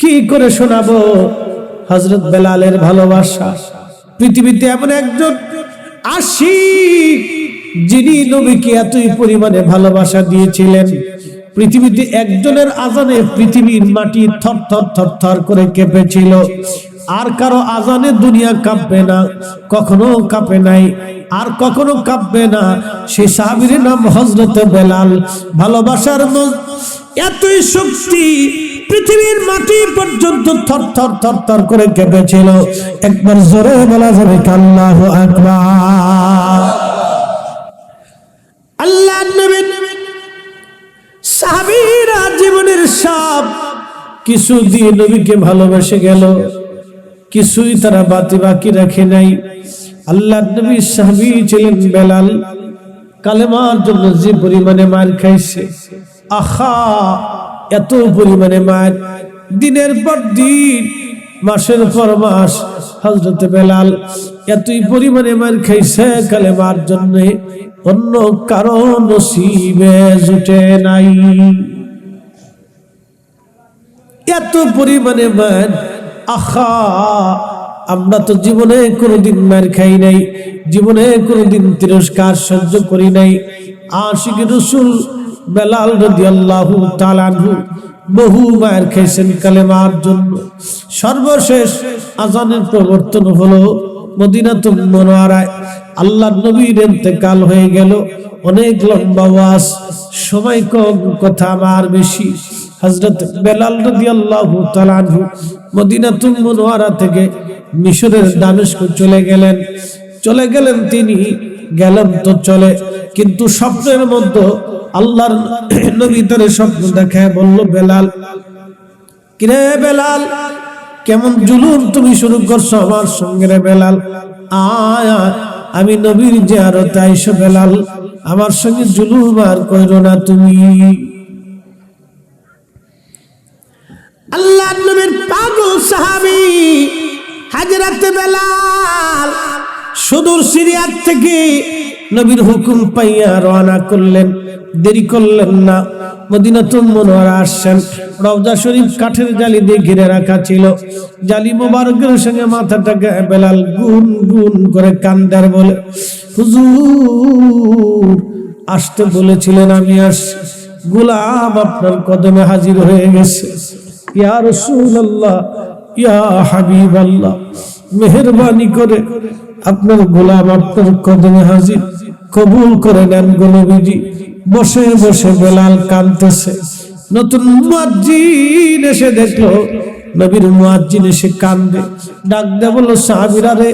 কি করে শোনাবো? হজরত বেলালের ভালোবাসা। পৃথিবীতে এমন একজন আশিক যিনি নবীকে এতই পরিমাণে ভালোবাসা দিয়েছিলেন। পৃথিবীতে একজনের আজানে পৃথিবীর মাটি থর থর থর থর করে কেঁপেছিল। আর কারও আজানে দুনিয়া কাঁপবে না, কখনো কাঁপে নাই, আর কখনো কাঁপবে না। সে সাহাবীর নাম হজরত বেলাল। ভালোবাসার এতই শক্তি পৃথিবীর মাটি পর্যন্ত থর থর থর থর করে কেঁপেছিল। একবার জোরে বলা যাবে কাল্লাহ আকবার। আল্লাহ নবী, সাহাবীরা জীবনের সব কিছু দিয়ে নবীকে ভালোবেসে গেল। কিছুই তারা বাতি বাকি রাখে নাই। আল্লাহ নবী সাহাবী ছিলেন বেলাল। কালেমার জন্য যে পরিমাণে মার খাইছে। আহা! এত পরিমাণে মার দিনের পর দিন, মাসের পর মাস হজরত বেলাল এতই পরিমাণে মার খাইছে কালেমার জন্য, অন্য কারও নসিবে জুটে নাই। এত পরিমাণে মার, আহা, আমরা তো জীবনে কোনোদিন মার খাই নাই, জীবনে কোনোদিন তিরস্কার সহ্য করি নাই। আশিক রসুল বেলাল রদি আল্লাহ তালানহু বহু মায়ের খেয়েছেন কালেমার জন্য। সর্বশেষ আজানের প্রবর্তন হলো মদিনাতুল মনোয়ারায় আল্লাহ নবীর এতেকাল হয়ে গেল। অনেক লম্বা ওয়াজ, সময় কম, কথা আমার বেশি। হজরত বেলাল রদি আল্লাহ তালানহু মদিনাতুল মনোয়ারা থেকে মিশরের দামেস্ক চলে গেলেন। চলে গেলেন তিনি গেলেন তো চলে। কিন্তু স্বপ্নের মধ্যে আল্লাহর নবী তার স্বপ্ন দেখায় বলল বেলাল কিরে বেলাল কেমন জুলুম তুমি শুরু করছ আমার সঙ্গে রে বেলাল? আয়, আমি নবীর যে আরও তাইশো বেলাল আমার সঙ্গে জুলুম আর কইরো না তুমি। আল্লাহ নবীর পাগল সাহাবি হাজরাতে বেলাল সুদূর সিরিয়ার থেকে নবীর হুকুম পাইয়া রওনা করলেন। দেরি করলেন না। মদিনাতুল মনোয়ারা আসছেন। রওজা শরীফ কাঠের জালি দিয়ে ঘিরে রাখা ছিল। জালি মোবারকের সঙ্গে মাথাটাকে বেলাল গুন গুন করে কান্দার বলে, হুজুর, আসতে বলেছিলেন আমি আসছি গুলাম আপনার কদমে হাজির হয়ে গেছে। ইয়া রাসূলুল্লাহ, ইয়া হাবিবাল্লাহ, মেহেরবানি করে আপনার গোলাম আপনার কদমে হাজির কবুল করে নেন গোলবিজি বসে বসে বেলাল কাঁদতেছে। নতুন মুয়াজ্জিন এসে দেখল, নবীর মুয়াজ্জিন এসে কান্দে ডাক দে বলল, সাহাবীরা রে,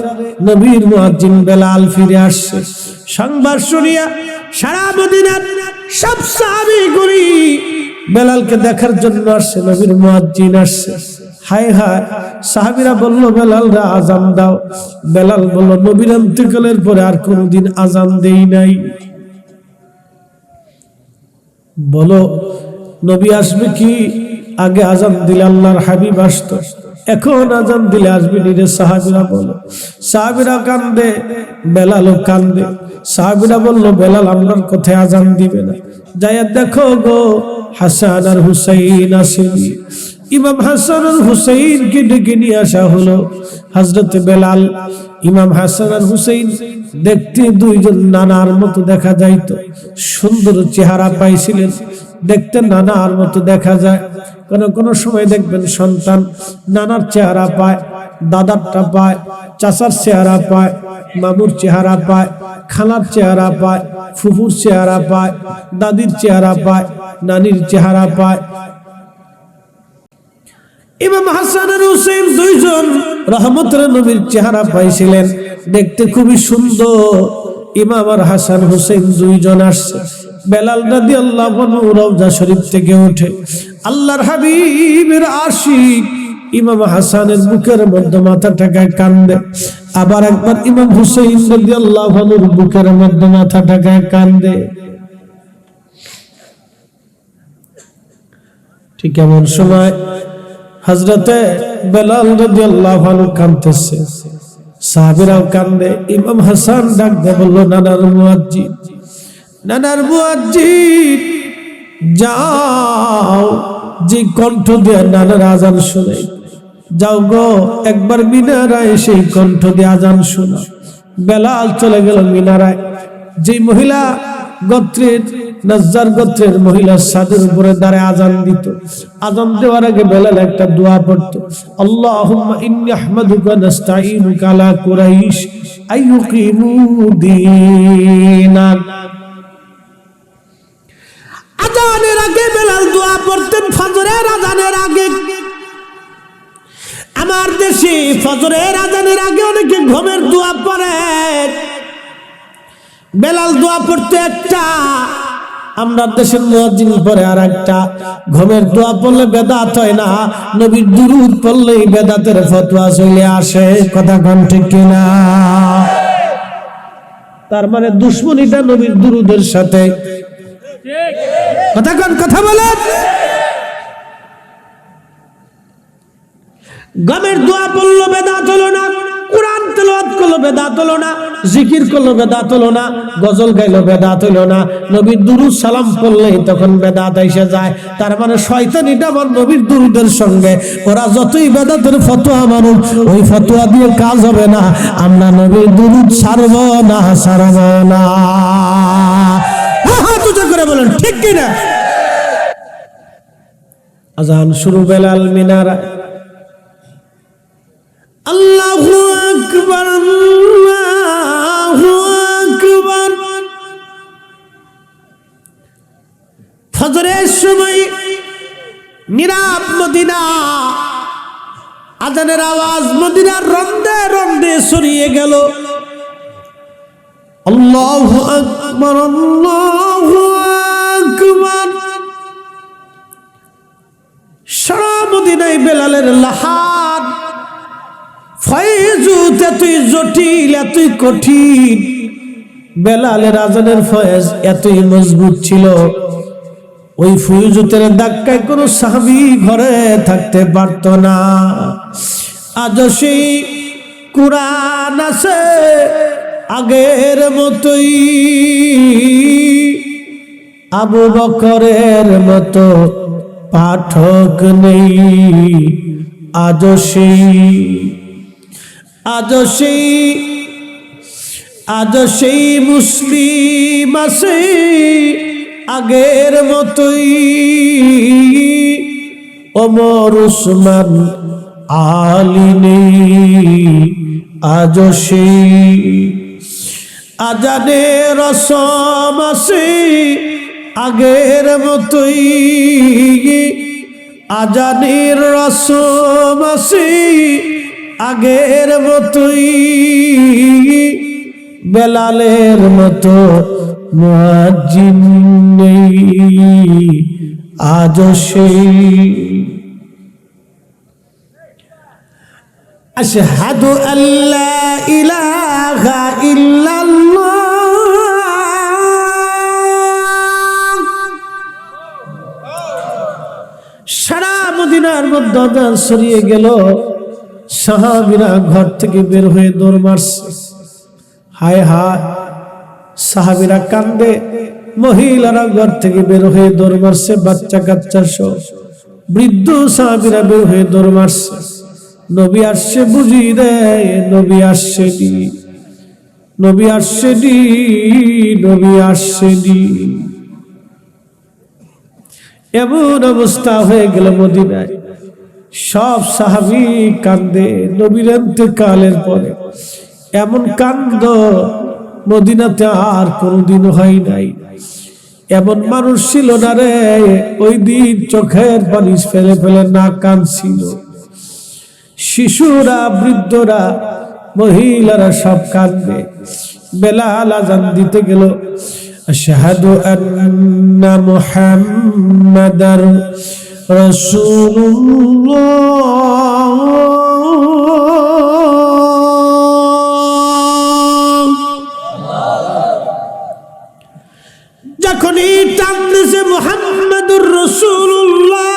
নবীর মুয়াজ্জিন বেলাল ফিরে আসছে। সংবাদ শুনিয়া সারা মদিনার সব সাহাবী গুলি বেলালকে দেখার জন্য আসছে, নবীর মুয়াজ্জিন আসছে। হায় হায়, সাহাবিরা বলল, বেলাল রা আজান দাও। বেলাল বলল, নবীর অন্ত্যকালের পরে আর কোনদিন আজান দেই নাই। বলো, নবী আসবে কি? আগে আজান দিলে আল্লাহর হাবিব আসত। এখন আজান দিলে আসবে নিরে সাহাবিরা বলো। সাহাবিরা কান্দে, বেলালও কান্দে। সাহাবিরা বলল, বেলাল আপনার কোথায় আজান দিবে না। যাইয়া দেখো গো, হাসান আর হুসাইন আসেনি ইমাম হাসান আর হুসাইনকে ডেকে নিয়ে আসা হলো। হজরত বেলাল, ইমাম হাসান আর হুসাইন দেখতে দুইজন নানার মতো দেখা যাইতো। সুন্দর চেহারা পাইছিলেন। দেখতে নানার মতো দেখা যায়। কোন কোন সময় দেখবেন সন্তান নানার চেহারা পায়, দাদারটা পায়, চাচার চেহারা পায়, মামুর চেহারা পায়, খালার চেহারা পায়, ফুফুর চেহারা পায়, দাদির চেহারা পায়, নানির চেহারা পায় ইমাম হাসান আর হুসেন দুইজন রহমতের নবীর চেহারা পাইছিলেন। দেখতে খুবই সুন্দর। ইমাম আর হাসান হুসেন দুইজন আসছে। বেলাল রাদি আল্লাহ রওজা শরীফ থেকে ওঠে আল্লাহর হাবিবের আশিক। ইমাম হাসানের বুকের মধ্যে মাথা টাকায় কান্দে। আবার একবার ইমাম হুসেন রাদি আল্লাহ বুকের মধ্যে মাথা টাকায় কান্দে। ঠিক এমন সময় হজরতে বেলাল রাদিয়াল্লাহু আনহু কাঁদতেছে। সাহাবীরাও কান্দে। ইমাম হাসান ডাক দিয়ে বলল, নানার মুয়াজ্জিন নানার মুয়াজ্জিন, যাও, যে কণ্ঠ দিয়ে নানার আজান শুনে। যাও গো, একবার মিনারায় সেই কণ্ঠ দিয়ে আজান শোনা বেলাল চলে গেল মিনারায়। যে মহিলা গোত্রের নজ্জার গোত্রের মহিলা সাদের উপরে দাঁড়ায় আজান দিত। আজান দেওয়ার আগে বেলাল একটা দোয়া পড়তো। আল্লাহুম্মা ইন্নী আহমাদুকা নাস্তাঈনুকা আলা কুরাইশ, আইয়ুকিমু দীনাক আজানের আগে বেলাল দোয়া পড়তেন, ফজরের আজানের আগে। আমার দেশে ফজরের আজানের আগে অনেকে ঘুমের দোয়া পড়ে। বেলাল দোয়া পড়তে একটা আমরা দেশের মুয়াজ্জিন পরে আর একটা। ঘুমের দোয়া পড়লে বেদাত হয় না, নবীর দুরুদ পড়লেই বেদাতের ফতোয়া চলে আসে। কথা কন ঠিক কিনা? তার মানে দুশ্মনীটা নবীর দুরুদের সাথে। কথা কন, কথা বলেন। গমের দোয়া পড়ল, বেদাত হলো না। মানে কাজ হবে না। আমরা নবীর দুরুদ সারব না না। করে বলেন, ঠিক কিনা? আজান শুরু বেলাল মিনারা নীরব মদিনা আজানের আওয়াজ মদিনার রন্দে রন্দে সরিয়ে গেল। আল্লাহু আল্লাহু সারা মদিনায় বেলালের লাহার ফয়েজুত এতই জটিল, এতই কঠিন। বেলালের আজানের ফয়েজ এতই মজবুত ছিল। ওই ফুয়ুজুতের ধাক্কায় কোনো সাহাবি ঘরে থাকতে পারত না। আজ সেই কোরআন আছে আগের মতোই। আবু বকরের মতো পাঠক নেই। আজ সেই আজ সেই আজ সেই মুসলিম আছে আগের মতোই ওমর উসমান আলী নেই আজ সেই আজানে রসম আছে আগের মতোই। আজানের রসম আছে আগের মতোই। বেলালের মতো মুয়াজ্জিন নেই আজ সেই। আশহাদু আল্লা ইলাহা ইল্লাল্লাহ। সারা মদিনার মধ্যে আদান সরিয়ে গেল। সাহাবিরা ঘর থেকে বের হয়ে দৌড় মারছে। হায় হায়। সাহাবিরা কান্দে, মহিলারা ঘর থেকে বের হয়ে দৌড় মারছে, বাচ্চা কাচ্চা সহ। বৃদ্ধ সাহাবিরা বের হয়ে দৌড় মারছে। নবী আসছে বুঝি রে, নবী আসছে ডি নবী আসছে ডি নবী আসছে ডি এমন অবস্থা হয়ে গেল মদিনায়। সব সাহাবি কান্দে, নবীর কালের পরে। এমন কান্দ মদিনাতে আর কোনোদিন হয় নাই। এমন মানুষ ছিল না রে, ওই দিন চোখের পানি ফেলে ফেলে না কাঁদছিল শিশুরা, বৃদ্ধরা, মহিলারা সব কাঁদবে। বেলাল আজান দিতে গেল, আশহাদু আন্না মুহাম্মাদার রাসূলুল্লাহ। যখনই মোহাম্মদুর রসুল্লাহ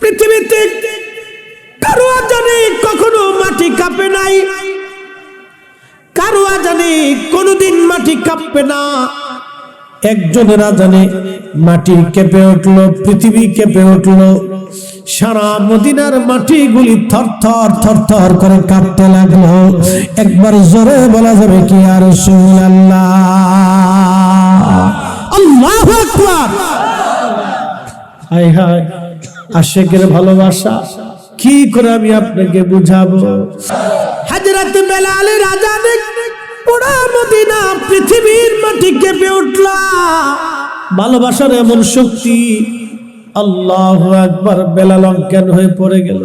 পৃথিবীতে কারও জানে কখনো মাটি কাঁপে নাই। কারও জানে কোনোদিন মাটি কাঁপবে না। একজনের আজানে মাটি কেঁপে উঠল, পৃথিবী কেঁপে উঠল। সারা মদিনার মাটিগুলি থর থর থর করে কাঁপতে লাগল। একবার জোরে বলা যাবে কি আর আল্লাহ আকবার হায় হায় আশেকের ভালোবাসা, কি করে আমি আপনাকে বুঝাবো? হাজরাত বেলালের আজানে পুরা মদিনা পৃথিবীর মাটি কেঁপে উঠল। ভালোবাসার এমন শক্তি আল্লাহ একবার বেলাল অজ্ঞান হয়ে পড়ে গেল।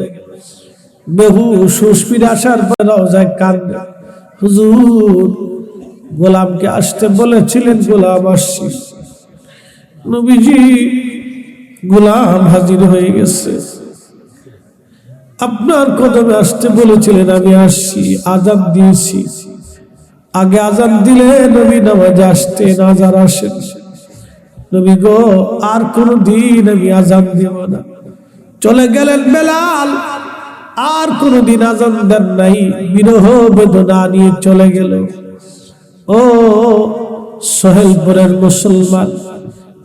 বহু সুস্পির আসার পর রওজায় কান্দে হুজুর, গোলামকে আসতে বলেছিলেন, গোলাম আসছি। নবীজি গোলাম হাজির হয়ে গেছে। আপনার কদমে আসতে বলেছিলেন, আমি আসছি, আজান দিয়েছি। আগে আজান দিলে নবী নামাজে আসতেন, আজান আসেন। নবী গো, আর কোনো দিন আমি আজান দেব না। চলে গেলেন বেলাল, আর কোনো দিন আজান দেন নাই। বিরহ বেদনা নিয়ে চলে গেল। ও সোহেলপুরের মুসলমান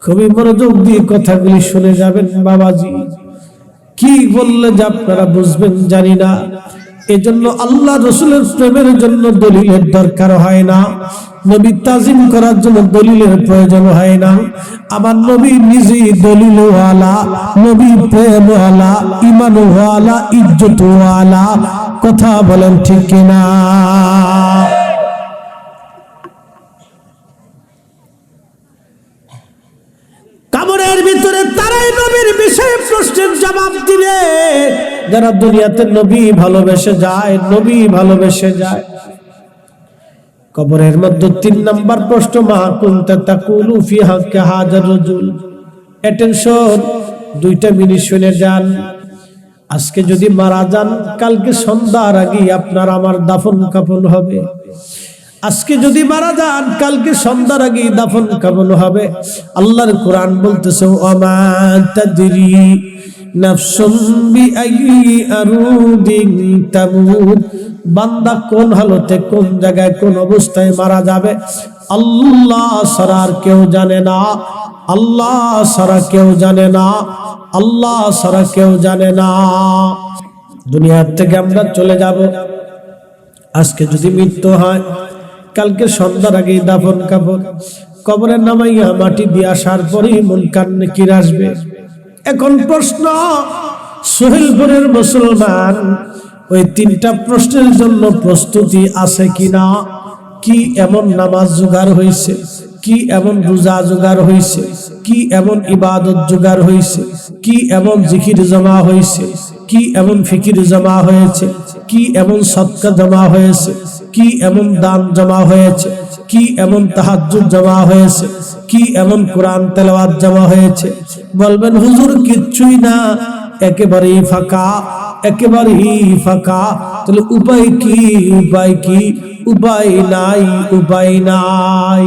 খুবই মনোযোগ দিয়ে কথাগুলি শুনে যাবেন বাবাজি। কি বললে যে আপনারা বুঝবেন জানি না। এজন্য আল্লাহ রসুলের প্রেমের জন্য দলিলের দরকার হয় না। নবী তাজিম করার জন্য দলিলের প্রয়োজন হয় না। আমার নবী নিজেই দলিলওয়ালা, নবী প্রেমওয়ালা, ইমানওয়ালা, ইজ্জতওয়ালা। কথা বলেন ঠিক কিনা কামরের ভিতরে তারাই নবীর বিষয়ে প্রশ্নের জবাব দিবে যারা দুনিয়াতে নবী ভালোবেসে যায়, নবী ভালোবেসে যায়। কবরের মধ্যে তিন নাম্বার প্রশ্ন মা কুনতা তাকুলু ফি হাক্কে হাজার রজুল? অ্যাটেনশন দুইটা মিনিট শুনে যান। আজকে যদি মারা যান, কালকে সন্ধ্যার আগে আপনার আমার দাফন কাফন হবে। আজকে যদি মারা যান, কালকে সন্ধ্যার আগে দাফন কামন হবে। আল্লাহর কোরআন বলতেছে ওমা তাদরি নাফসুম বিআইয়ি আরুদিন তামুত বান্দা কোন হালতে কোন জায়গায় কোন অবস্থায় মারা যাবে? আল্লাহ আর কেউ জানে না। আল্লাহ ছাড়া কেউ জানে না। আল্লাহ ছাড়া কেউ জানে না। দুনিয়ার থেকে আমরা চলে যাব। আজকে যদি মৃত্যু হয়, কালকে সন্ধ্যার আগেই দাফন কাপড় কবরের নামাইয়া মাটি দিয়ে আসার পরেই মন কান্নে কির আসবে? এখন প্রশ্ন, সোহেলপুরের মুসলমান, ওই তিনটা প্রশ্নের জন্য প্রস্তুতি আছে কিনা? কি এমন নামাজ জোগাড় হয়েছে? কি এমন রোজা জোগাড় হয়েছে? কি এমন ইবাদত জোগাড় হয়েছে? কি এমন জিকির জমা হয়েছে? কি এমন ফিকির জমা হয়েছে? কি এমন সৎকা জমা হয়েছে? কি এমন দান জমা হয়েছে? কি এমন তাহাজ্জুদ জমা হয়েছে? কি এমন কোরআন তেলাওয়াত জমা হয়েছে? বলবেন, হুজুর, কিচ্ছুই না। একেবারেই ফাঁকা একেবারেই ফাঁকা। তাহলে উপায় কি? উপায় কি? উপায় নাই উপায় নাই।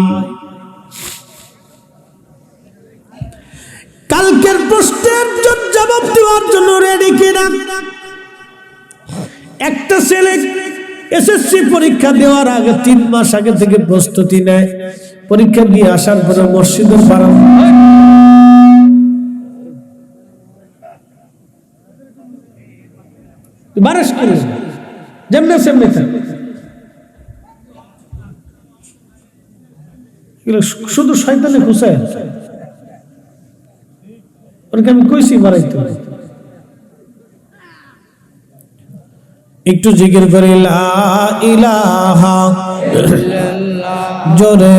কালকের প্রশ্নের জবাব দেওয়ার জন্য রেডি কিনা? একটা ছেলে এসএসসি পরীক্ষা দেওয়ার আগে তিন মাস আগে থেকে প্রস্তুতি নেয়। পরীক্ষা দিয়ে আসার পরে সেমনে শুধু শয়তানে খুশায় আমি কইছি একটু জিকির করে ইলাহা জোরে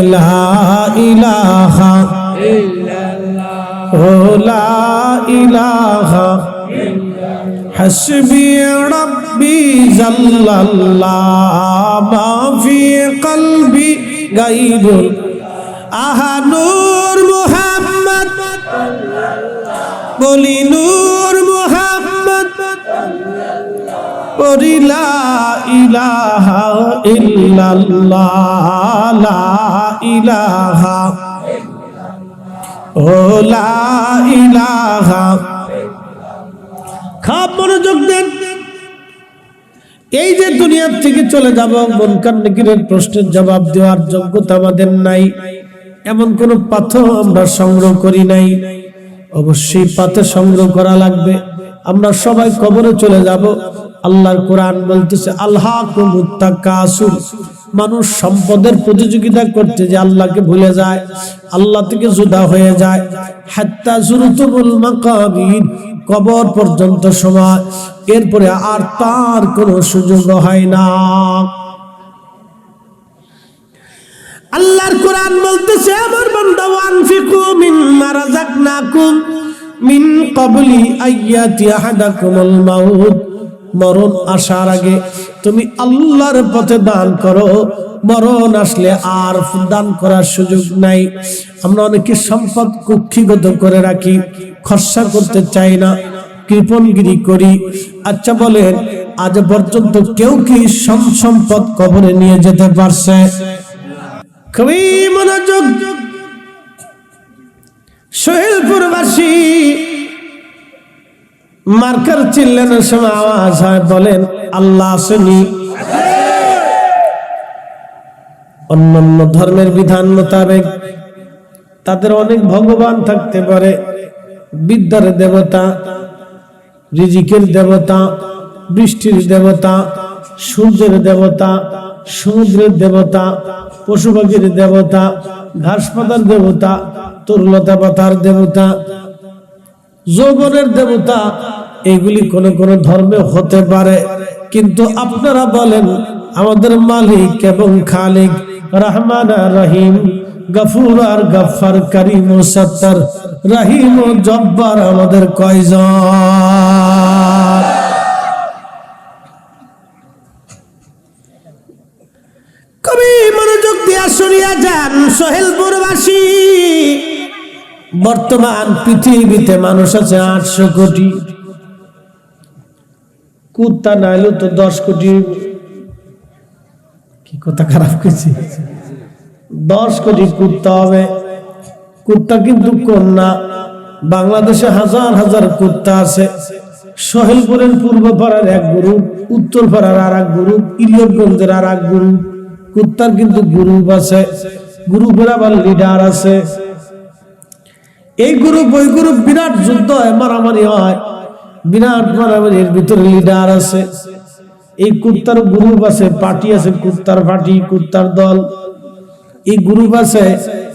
ইলাহা ও ইলাহা হাসবি রব্বি জাল্লাল্লাহ কলবি আহা নূর মুহাম্মদ। বলি নূর মুহাম্মদ লা ইলাহা ইলাহা। মনোযোগ দেন। এই যে দুনিয়ার থেকে চলে যাব, মন কান্নকিরের প্রশ্নের জবাব দেওয়ার যোগ্যতা আমাদের নাই। এমন কোন পাথর আমরা সংগ্রহ করি নাই। অবশ্যই পাথর সংগ্রহ করা লাগবে। আমরা সবাই কবরে চলে যাব। আল্লাহর কোরআন বলতেছে, আল্লাহ মানুষ সম্পদের প্রতিযোগিতা করতে যে আল্লাহকে ভুলে যায়, আল্লাহ থেকে জুদা হয়ে যায়। হাত্তা মাকাবির, কবর পর্যন্ত সময়। এরপরে আর তার কোনো সুযোগ হয় না। আল্লাহর কোরআন বলতেছে, আমার বান্দা, ওয়ানফিকু মিম্মা রাযাকনাকুম মিন ক্বাবলি আইয়াতি আহাদাকুমুল মাউত। মরণ আসার আগে তুমি আল্লাহর পথে দান করো। মরণ আসলে আর দান করার সুযোগ নাই। আমরা অনেকে সম্পদ কুক্ষিগত করে রাখি খরচা করতে চাই না, কৃপণগিরি করি। আচ্ছা বলেন, আজ পর্যন্ত কেউ কি সম সম্পদ কবরে নিয়ে যেতে পারছে? খুবই মনোযোগ। সোহেলপুরবাসী মার্কার চিল্লানোর সময় আওয়াজ হয়, বলেন, আল্লাহ আসেনি অন্যান্য ধর্মের বিধান মোতাবেক তাদের অনেক ভগবান থাকতে পারে। বিদ্যার দেবতা, রিজিকের দেবতা, বৃষ্টির দেবতা, সূর্যের দেবতা সমুদ্রের দেবতা পশু পাখির দেবতা ঘাস পাতার দেবতা, তরুলতা পাতার দেবতা, যৌবনের দেবতা, এগুলি কোন কোন ধর্মে হতে পারে। কিন্তু আপনারা বলেন, আমাদের মালিক এবং খালিক রহমান রহিম, গফুর আর গফার, করিম সত্তর, রহিম ও জব্বার আমাদের কয়জন কবি মনোযোগ দিয়া শুনিয়া যান, সোহেলপুরবাসী। বর্তমান পৃথিবীতে মানুষ আছে আটশো কোটি। কুত্তা নাইলো তো দশ কোটি। কি কথা খারাপ করছি দশ কোটি কুত্তা হবে। কুত্তা কিন্তু কন্যা। বাংলাদেশে হাজার হাজার কুত্তা আছে। সোহেলপুরের পূর্ব পাড়ার এক গ্রুপ উত্তর পাড়ার আর এক গ্রুপ ইলিয়টগঞ্জের আর এক গ্রুপ কুত্তার কিন্তু গ্রুপ আছে, গ্রুপের আবার লিডার আছে। এই গ্রুপ, ওই গ্রুপ বিরাট যুদ্ধ হয় মারামারি হয়। বিরাট মারামারির ভিতরে লিডার আছে। এই কুত্তার গ্রুপ আছে, পার্টি আছে, কুত্তার পার্টি, কুত্তার দল। এই গ্রুপ আছে,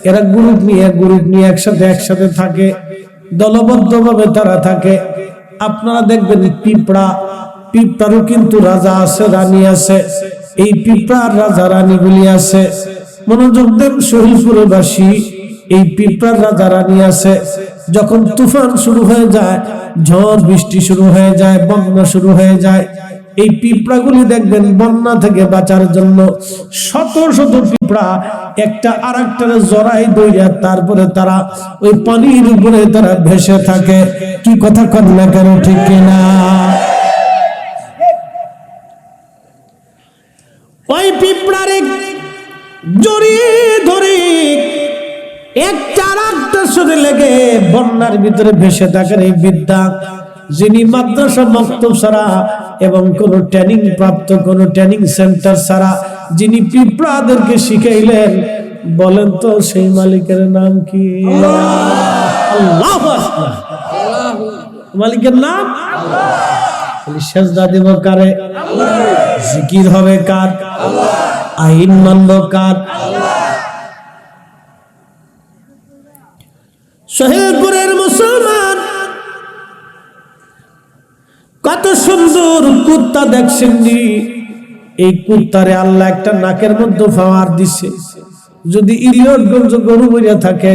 এরা গ্রুপ নিয়ে গ্রুপ নিয়ে একসাথে একসাথে থাকে। দলবদ্ধ ভাবে তারা থাকে। আপনারা দেখবেন পিঁপড়া, পিঁপড়ারও কিন্তু রাজা আছে, রানী আছে। এই পিঁপড়ার রাজা রানীগুলি আছে, মনোযোগ দেন শহীদপুরবাসী এই পিঁপড়ার রাজা রানী আছে, যখন তুফান শুরু হয়ে যায়, ঝড় বৃষ্টি শুরু হয়ে যায়, বন্যা শুরু হয়ে যায়, এই পিঁপড়াগুলি দেখবেন বন্যা থেকে বাঁচার জন্য শত শত পিঁপড়া একটা আর একটা জড়াই দইয়া তারপরে তারা ওই পানির উপরে তারা ভেসে থাকে। কি কথা কন কেন, ঠিক কিনা? ওই পিঁপড়ারে জড়িয়ে ধরে একটা একটার সাথে লেগে বন্যার ভিতরে ভেসে থাকেন এই বিদ্যা যিনি মাদ্রাসা মক্তব ছাড়া এবং কোন ট্রেনিং প্রাপ্ত, কোন ট্রেনিং সেন্টার ছাড়া, যিনি পিঁপড়াদেরকে শিখাইলেন, বলেন তো সেই মালিকের নাম কি? আল্লাহ মালিকের নাম? সেজদা দেব কারে? জিকির হবে কার? আইন মানব কার? সোহেলপুরের মুসলমান, কত সুন্দর কুত্তা দেখছেন নি এই কুত্তারে আল্লাহ একটা নাকের মধ্যে ফাওয়ার দিছে। যদি ইলিয়টগঞ্জ গরু বইয়া থাকে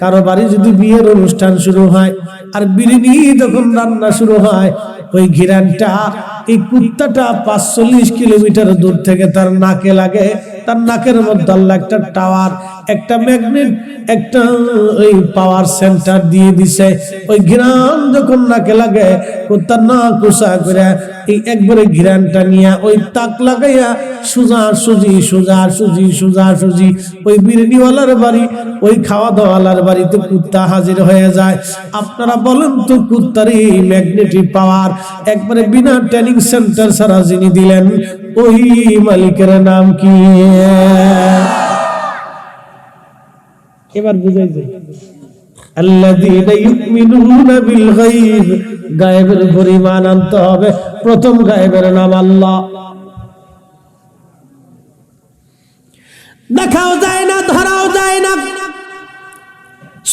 কারও বাড়ি যদি বিয়ের অনুষ্ঠান শুরু হয় আর বিরিয়ানি যখন রান্না শুরু হয়, ওই ঘিরানটা, এই কুত্তাটা পাঁচচল্লিশ কিলোমিটার দূর থেকে তার নাকে লাগে। তার নাকের মধ্যে আল্লাহ একটা টাওয়ার, একটা ম্যাগনেট একটা ওই পাওয়ার সেন্টার দিয়ে দিছে। ওই ঘিরান যখন নাকে লাগে কুত্তার না কুসা করে এই একবারে ঘিরানটা নিয়ে ওই তাক লাগাইয়া সুজা সুজি সুজা সুজি সুজা সুজি, ওই বিরিয়ানিওয়ালার বাড়ি, ওই খাওয়া দাওয়ালার বাড়িতে কুত্তা হাজির হয়ে যায়। আপনারা বলেন তো কুত্তার এই ম্যাগনেটিক পাওয়ার একবারে বিনা ট্রেনিং সেন্টার ছাড়া যিনি দিলেন, ওই মালিকের নাম কি? এবার বুঝাই যায় ইউমিনুনা বিল গায়ব গায়েবের পরিমাণ আনতে হবে। প্রথম গায়েবের নাম আল্লাহ। দেখাও যায় না, ধরাও যায় না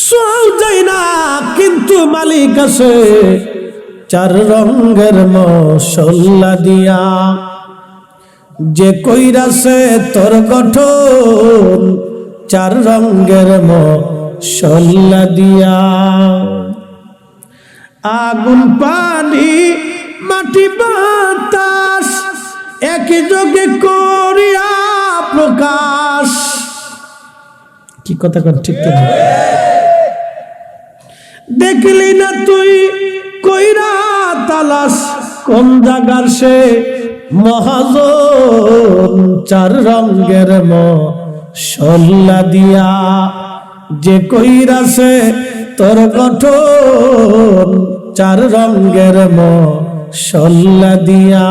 শোয়াও যায় না, কিন্তু মালিক আছে চার রঙের মশল্লা দিয়া। যে কইরাছে তোর গঠন চার রঙের মশল্লা দিয়া। আগুন, পানি, মাটি, বাতাস একই যোগে করিয়া প্রকাশ। কি কথা কর ঠিক? দেখলি না তুই কইরা তালাস কোন জাগার সে মহাজন? চার রঙের মশল্লা দিয়া। যে কইরাছে তোর গঠন চার রঙের মশল্লা দিয়া।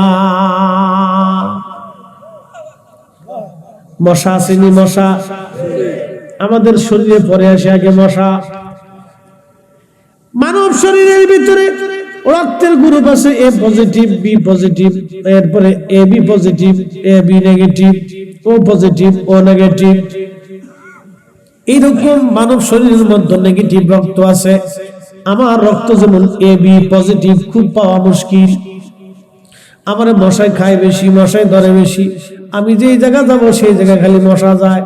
মশা আসেনি, মশা। আমাদের শরীরে পরে আসে আগে মশা। মানব শরীরের ভিতরে রক্তের গ্রুপ আছে, এ পজিটিভ বি পজিটিভ এরপরে A B positive A B negative O positive O negative এইরকম মানব শরীরের মধ্যে নেগেটিভ রক্ত আছে। আমার রক্ত যেমন এ বি পজিটিভ খুব পাওয়া মুশকিল। আমার মশাই খায় বেশি, মশাই ধরে বেশি। আমি যেই জায়গা যাব সেই জায়গা খালি মশা যায়।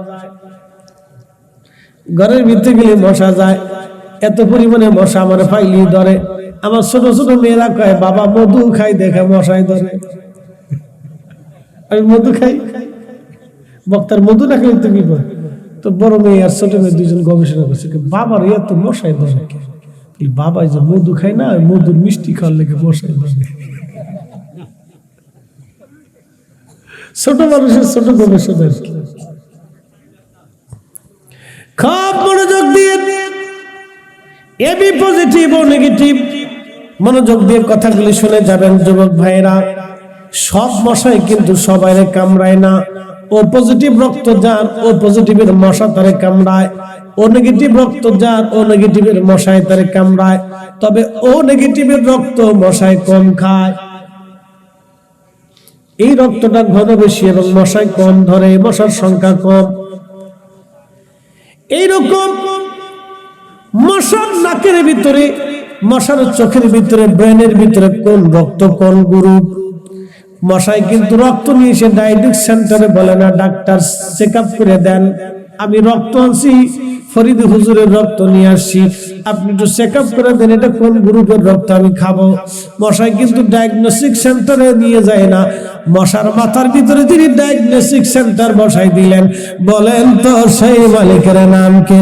ঘরের ভিতরে গেলে মশা যায়। এত পরিমাণে মশা আমার ফাইলি ধরে। আমার ছোট ছোট মেয়েরা কয়, বাবা, মধু খাই দেখে মশাই ধরে। আমি মধু খাই। বক্তার মধু না খেলে তুমি কয় তো বড় মেয়ে আর ছোট মেয়ে দুজন গবেষণা করছে বাবার এত মশাই ধরে কে? এই বাবা যে মধু খায় না মধুর মিষ্টি খাওয়ার লেগে মশাই ধরে ছোট মানুষের ছোট গবেষণা মনোযোগ দিয়ে এবি পজিটিভ ও নেগেটিভ মনোযোগ দিয়ে কথাগুলি শুনে যাবেন যুবক ভাইরা সব মশাই কিন্তু সবাই কামড়ায় না। ও পজিটিভ রক্ত যার, ও পজিটিভের মশা তারে কামড়ায়। ও নেগেটিভ রক্ত যার, ও নেগেটিভের মশাই তারে কামড়ায়। তবে ও নেগেটিভের রক্ত মশাই কম খায়। এই রক্তটা ঘন বেশি এবং মশায় কম ধরে, মশার সংখ্যা কম। এইরকম মশার নাকের ভিতরে, মশার চোখের ভিতরে, ব্রেনের ভিতরে কোন রক্ত কোন গ্রুপ? মশাই কিন্তু রক্ত নিয়ে এসে ডায়াবেটিক সেন্টারে বলে না, ডাক্তার চেক করে দেন। আমি রক্ত আনছি, ফরিদ হুজুরের রক্ত নিয়ে আসছি। আপনি একটু চেক করে দেন, এটা কোন গ্রুপের রক্ত, আমি খাব। মশাই কিন্তু ডায়াগনস্টিক সেন্টারে নিয়ে যায় না। মশার মাথার ভিতরে তিনি ডায়াগনস্টিক সেন্টার বসাই দিলেন। বলেন তো সেই মালিকের নাম কে?